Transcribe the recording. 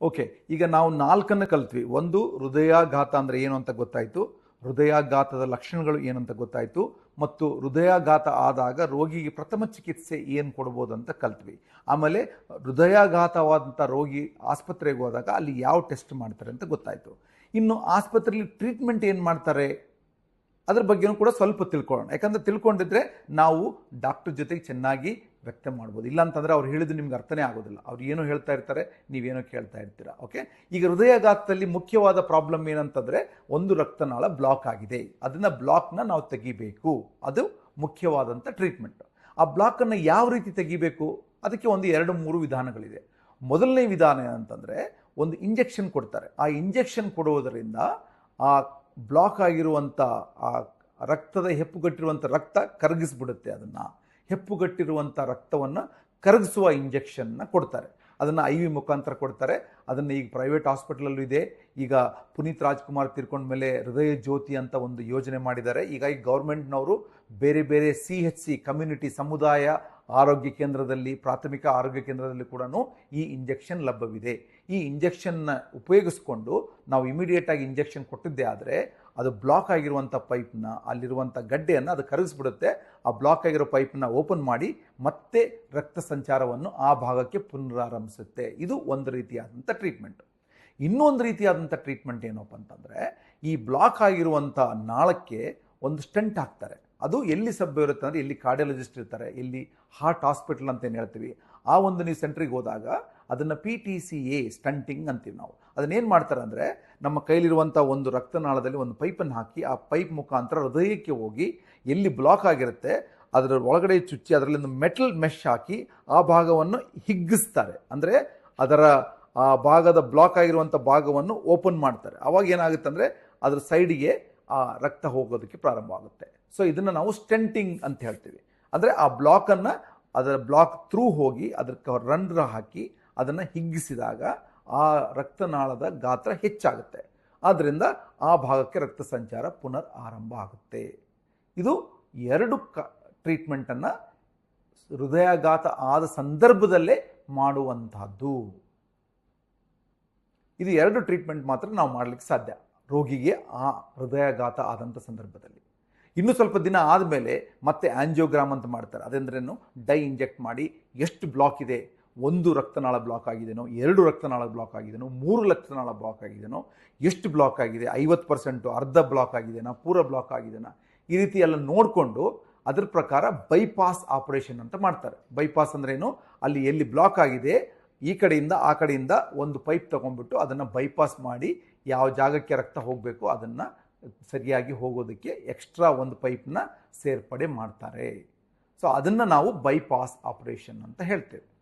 Okay, ಈಗ ನಾವು ನಾಲ್ಕನ್ನು ಕಲ್ತ್ವಿ. ಒಂದು, ಹೃದಯಾಘಾತ ಅಂದರೆ ಏನು ಅಂತ ಗೊತ್ತಾಯಿತು. ಹೃದಯಾಘಾತದ ಲಕ್ಷಣಗಳು ಏನಂತ ಗೊತ್ತಾಯಿತು. ಮತ್ತು ಹೃದಯಾಘಾತ ಆದಾಗ ರೋಗಿಗೆ ಪ್ರಥಮ ಚಿಕಿತ್ಸೆ ಏನು ಕೊಡ್ಬೋದು ಅಂತ ಕಲ್ತ್ವಿ. ಆಮೇಲೆ ಹೃದಯಾಘಾತವಾದಂಥ ರೋಗಿ ಆಸ್ಪತ್ರೆಗೆ ಹೋದಾಗ ಅಲ್ಲಿ ಯಾವ ಟೆಸ್ಟ್ ಮಾಡ್ತಾರೆ ಅಂತ ಗೊತ್ತಾಯಿತು. ಇನ್ನು ಆಸ್ಪತ್ರೆಯಲ್ಲಿ ಟ್ರೀಟ್ಮೆಂಟ್ ಏನು ಮಾಡ್ತಾರೆ? ಅದ್ರ ಬಗ್ಗೆನೂ ಕೂಡ ಸ್ವಲ್ಪ ತಿಳ್ಕೊಳ್ಳೋಣ. ಯಾಕಂದ್ರೆ ತಿಳ್ಕೊಂಡಿದ್ರೆ ನಾವು ಡಾಕ್ಟರ್ ಜೊತೆಗೆ ಚೆನ್ನಾಗಿ ವ್ಯಕ್ತ ಮಾಡ್ಬೋದು. ಇಲ್ಲ ಅಂತಂದ್ರೆ ಅವ್ರು ಹೇಳಿದ್ದು ನಿಮ್ಗೆ ಅರ್ಥನೇ ಆಗೋದಿಲ್ಲ. ಅವ್ರು ಏನೋ ಹೇಳ್ತಾ ಇರ್ತಾರೆ, ನೀವೇನೋ ಕೇಳ್ತಾ ಇರ್ತೀರಾ. ಓಕೆ ಈಗ ಹೃದಯಾಘಾತದಲ್ಲಿ ಮುಖ್ಯವಾದ ಪ್ರಾಬ್ಲಮ್ ಏನಂತಂದ್ರೆ ಒಂದು ರಕ್ತನಾಳ ಬ್ಲಾಕ್ ಆಗಿದೆ. ಅದನ್ನ ಬ್ಲಾಕ್ನ ನಾವು ತೆಗಿಬೇಕು. ಅದು ಮುಖ್ಯವಾದಂಥ ಟ್ರೀಟ್ಮೆಂಟ್ ಆ ಬ್ಲಾಕನ್ನು ಯಾವ ರೀತಿ ತೆಗಿಬೇಕು? ಅದಕ್ಕೆ ಒಂದು ಎರಡು ಮೂರು ವಿಧಾನಗಳಿದೆ. ಮೊದಲನೇ ವಿಧಾನ ಏನಂತಂದ್ರೆ ಒಂದು ಇಂಜೆಕ್ಷನ್ ಕೊಡ್ತಾರೆ. ಆ ಇಂಜೆಕ್ಷನ್ ಕೊಡುವುದರಿಂದ ಆ ಬ್ಲಾಕ್ ಆಗಿರುವಂಥ ಆ ರಕ್ತದ ಹೆಪ್ಪುಗಟ್ಟಿರುವಂಥ ರಕ್ತ ಕರಗಿಸ್ಬಿಡುತ್ತೆ ಅದನ್ನು. ಹೆಪ್ಪುಗಟ್ಟಿರುವಂಥ ರಕ್ತವನ್ನು ಕರಗಿಸುವ ಇಂಜೆಕ್ಷನ್ನ ಕೊಡ್ತಾರೆ. ಅದನ್ನು ಐ ವಿ ಮುಖಾಂತರ ಕೊಡ್ತಾರೆ. ಅದನ್ನು ಈಗ ಪ್ರೈವೇಟ್ ಹಾಸ್ಪಿಟಲಲ್ಲೂ ಇದೆ. ಈಗ ಪುನೀತ್ ರಾಜ್ಕುಮಾರ್ ತೀರ್ಕೊಂಡ ಮೇಲೆ ಹೃದಯ ಜ್ಯೋತಿ ಅಂತ ಒಂದು ಯೋಜನೆ ಮಾಡಿದ್ದಾರೆ. ಈಗ ಈ ಗೌರ್ಮೆಂಟ್ನವರು ಬೇರೆ ಬೇರೆ ಸಿ ಎಚ್ ಸಿ ಕಮ್ಯುನಿಟಿ ಸಮುದಾಯ ಆರೋಗ್ಯ ಕೇಂದ್ರದಲ್ಲಿ, ಪ್ರಾಥಮಿಕ ಆರೋಗ್ಯ ಕೇಂದ್ರದಲ್ಲಿ ಕೂಡ ಈ ಇಂಜೆಕ್ಷನ್ ಲಭ್ಯವಿದೆ. ಈ ಇಂಜೆಕ್ಷನ್ನ ಉಪಯೋಗಿಸ್ಕೊಂಡು ನಾವು ಇಮಿಡಿಯೇಟಾಗಿ ಇಂಜೆಕ್ಷನ್ ಕೊಟ್ಟಿದ್ದೇ ಆದರೆ ಅದು ಬ್ಲಾಕ್ ಆಗಿರುವಂಥ ಪೈಪ್ನ ಅಲ್ಲಿರುವಂಥ ಗಡ್ಡೆಯನ್ನು ಅದು ಕರಗಿಸ್ಬಿಡುತ್ತೆ. ಆ ಬ್ಲಾಕ್ ಆಗಿರೋ ಪೈಪ್ನ ಓಪನ್ ಮಾಡಿ ಮತ್ತೆ ರಕ್ತ ಸಂಚಾರವನ್ನು ಆ ಭಾಗಕ್ಕೆ ಪುನರಾರಂಭಿಸುತ್ತೆ. ಇದು ಒಂದು ರೀತಿಯಾದಂಥ ಟ್ರೀಟ್ಮೆಂಟ್ ಇನ್ನೊಂದು ರೀತಿಯಾದಂಥ ಟ್ರೀಟ್ಮೆಂಟ್ ಏನಪ್ಪ ಅಂತಂದರೆ ಈ ಬ್ಲಾಕ್ ಆಗಿರುವಂಥ ನಾಳಕ್ಕೆ ಒಂದು ಸ್ಟೆಂಟ್ ಹಾಕ್ತಾರೆ. ಅದು ಎಲ್ಲಿ ಸಭ್ಯ ಇರುತ್ತೆ ಅಂದರೆ ಎಲ್ಲಿ ಕಾರ್ಡಿಯಾಲಜಿಸ್ಟ್ ಇರ್ತಾರೆ ಎಲ್ಲಿ ಹಾರ್ಟ್ ಹಾಸ್ಪಿಟಲ್ ಅಂತ ಏನು ಹೇಳ್ತೀವಿ, ಆ ಒಂದು ನೀವು ಸೆಂಟ್ರಿಗೆ ಹೋದಾಗ ಅದನ್ನು P T C A stunting ಅಂತೀವಿ ನಾವು. ಅದನ್ನೇನು ಮಾಡ್ತಾರೆ ಅಂದರೆ ನಮ್ಮ ಕೈಲಿರುವಂಥ ಒಂದು ರಕ್ತನಾಳದಲ್ಲಿ ಒಂದು ಪೈಪನ್ನು ಹಾಕಿ ಆ ಪೈಪ್ ಮುಖಾಂತರ ಹೃದಯಕ್ಕೆ ಹೋಗಿ ಎಲ್ಲಿ ಬ್ಲಾಕ್ ಆಗಿರುತ್ತೆ, ಅದರ ಒಳಗಡೆ ಚುಚ್ಚಿ ಅದರಲ್ಲಿ ಒಂದು ಮೆಟಲ್ ಮೆಶ್ ಹಾಕಿ ಆ ಭಾಗವನ್ನು ಹಿಗ್ಗಿಸ್ತಾರೆ. ಅಂದರೆ ಅದರ ಆ ಭಾಗದ ಬ್ಲಾಕ್ ಆಗಿರುವಂಥ ಭಾಗವನ್ನು ಓಪನ್ ಮಾಡ್ತಾರೆ. ಅವಾಗ ಏನಾಗುತ್ತೆ ಅಂದರೆ ಅದರ ಸೈಡಿಗೆ ಆ ರಕ್ತ ಹೋಗೋದಕ್ಕೆ ಪ್ರಾರಂಭ ಆಗುತ್ತೆ ಸೊ ಇದನ್ನು ನಾವು ಸ್ಟೆಂಟಿಂಗ್ ಅಂತ ಹೇಳ್ತೀವಿ. ಅಂದರೆ ಆ ಬ್ಲಾಕನ್ನು ಅದರ ಬ್ಲಾಕ್ ಥ್ರೂ ಹೋಗಿ ಅದಕ್ಕೆ ರಂಧ್ರ ಹಾಕಿ ಅದನ್ನು ಹಿಗ್ಗಿಸಿದಾಗ ಆ ರಕ್ತನಾಳದ ಗಾತ್ರ ಹೆಚ್ಚಾಗುತ್ತೆ. ಆದ್ದರಿಂದ ಆ ಭಾಗಕ್ಕೆ ರಕ್ತ ಸಂಚಾರ ಪುನರ್ ಆರಂಭ ಆಗುತ್ತೆ. ಇದು ಎರಡು ಕ ಟ್ರೀಟ್ಮೆಂಟನ್ನು ಹೃದಯಾಘಾತ ಆದ ಸಂದರ್ಭದಲ್ಲೇ ಮಾಡುವಂತಹದ್ದು ಇದು ಎರಡು ಟ್ರೀಟ್ಮೆಂಟ್ ಮಾತ್ರ ನಾವು ಮಾಡಲಿಕ್ಕೆ ಸಾಧ್ಯ. ರೋಗಿಗೆ ಆ ಹೃದಯಾಘಾತ ಆದಂಥ ಸಂದರ್ಭದಲ್ಲಿ. ಇನ್ನು ಸ್ವಲ್ಪ ದಿನ ಆದಮೇಲೆ ಮತ್ತೆ ಆಂಜಿಯೋಗ್ರಾಮ್ ಅಂತ ಮಾಡ್ತಾರೆ. ಅದೆಂದ್ರೇನು? ಡೈ ಇಂಜೆಕ್ಟ್ ಮಾಡಿ ಎಷ್ಟು ಬ್ಲಾಕ್ ಇದೆ? ಒಂದು ರಕ್ತನಾಳ ಬ್ಲಾಕ್ ಆಗಿದೆನೋ, ಎರಡು ರಕ್ತನಾಳ ಬ್ಲಾಕ್ ಆಗಿದೆನೋ, ಮೂರು ರಕ್ತನಾಳ ಬ್ಲಾಕ್ ಆಗಿದೆನೋ, ಎಷ್ಟು ಬ್ಲಾಕ್ ಆಗಿದೆ? ಐವತ್ತು ಪರ್ಸೆಂಟು ಅರ್ಧ ಬ್ಲಾಕ್ ಆಗಿದೆನಾ? ಪೂರ ಬ್ಲಾಕ್ ಆಗಿದೆನಾ? ಈ ರೀತಿ ಎಲ್ಲ ನೋಡಿಕೊಂಡು ಅದರ ಪ್ರಕಾರ ಬೈಪಾಸ್ ಆಪರೇಷನ್ ಅಂತ ಮಾಡ್ತಾರೆ. ಬೈಪಾಸ್ ಅಂದ್ರೇನು? ಅಲ್ಲಿ ಎಲ್ಲಿ ಬ್ಲಾಕ್ ಆಗಿದೆ, ಈ ಕಡೆಯಿಂದ ಆ ಕಡೆಯಿಂದ ಒಂದು ಪೈಪ್ ತಗೊಂಡ್ಬಿಟ್ಟು ಅದನ್ನು ಬೈಪಾಸ್ ಮಾಡಿ ಯಾವ ಜಾಗಕ್ಕೆ ರಕ್ತ ಹೋಗಬೇಕು ಅದನ್ನು ಸರಿಯಾಗಿ ಹೋಗೋದಕ್ಕೆ ಎಕ್ಸ್ಟ್ರಾ ಒಂದು ಪೈಪ್ನ ಸೇರ್ಪಡೆ ಮಾಡ್ತಾರೆ. ಸೊ ಅದನ್ನು ನಾವು ಬೈಪಾಸ್ ಆಪರೇಷನ್ ಅಂತ ಹೇಳ್ತೇವೆ.